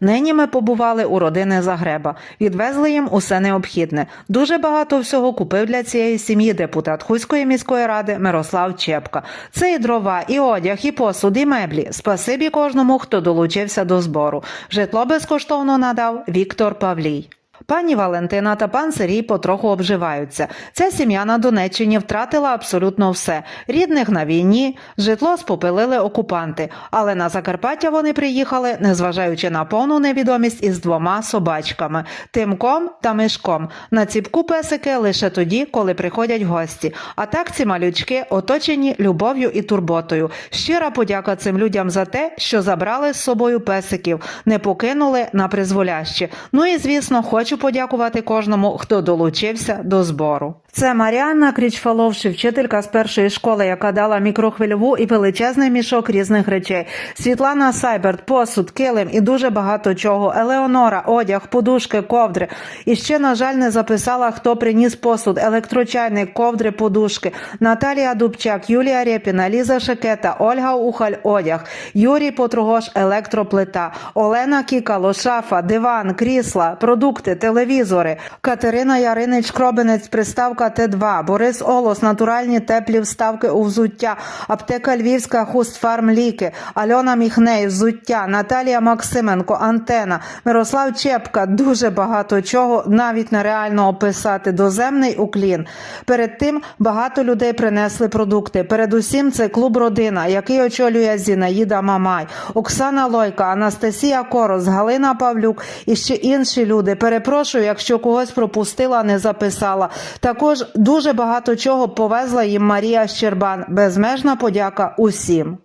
Нині ми побували у родини Загреба, відвезли їм усе необхідне. Дуже багато всього купив для цієї сім'ї депутат Хуської міської ради Мирослав Чепка. Це і дрова, і одяг, і посуд, і меблі. Спасибі кожному, хто долучився до збору. Житло безкоштовно надав Віктор Павлій. Пані Валентина та пан Сергій потроху обживаються. Ця сім'я на Донеччині втратила абсолютно все: рідних на війні, житло спопилили окупанти. Але на Закарпаття вони приїхали, незважаючи на повну невідомість із двома собачками Тимком та Мишком. На ціпку песики лише тоді, коли приходять гості. А так ці малючки оточені любов'ю і турботою. Щира подяка цим людям за те, що забрали з собою песиків, не покинули на призволяще. Ну і звісно, хочу подякувати кожному, хто долучився до збору. Це Маріанна Крічфаловши, вчителька з першої школи, яка дала мікрохвильову і величезний мішок різних речей. Світлана Сайберт, посуд, килим і дуже багато чого. Елеонора, одяг, подушки, ковдри. І ще, на жаль, не записала, хто приніс посуд, електрочайник, ковдри, подушки. Наталія Дубчак, Юлія Рєпіна, Ліза Шекета, Ольга Ухаль, одяг, Юрій Потругош, електроплита, Олена Кікало, шафа, диван, крісла, продукти, телевізори, Катерина Яринич, Кробинець, приставка Т2, Борис Олос, натуральні теплі вставки у взуття, аптека Львівська, Хустфарм ліки, Альона Міхней, взуття, Наталія Максименко, антена, Мирослав Чепка, дуже багато чого, навіть нереально описати. Доземний уклін. Перед тим багато людей принесли продукти. Передусім, це клуб Родина, який очолює Зінаїда Мамай, Оксана Лойка, Анастасія Корос, Галина Павлюк і ще інші люди. Перепрошую, якщо когось пропустила, не записала. Також дуже багато чого повезла їм Марія Щербан. Безмежна подяка усім.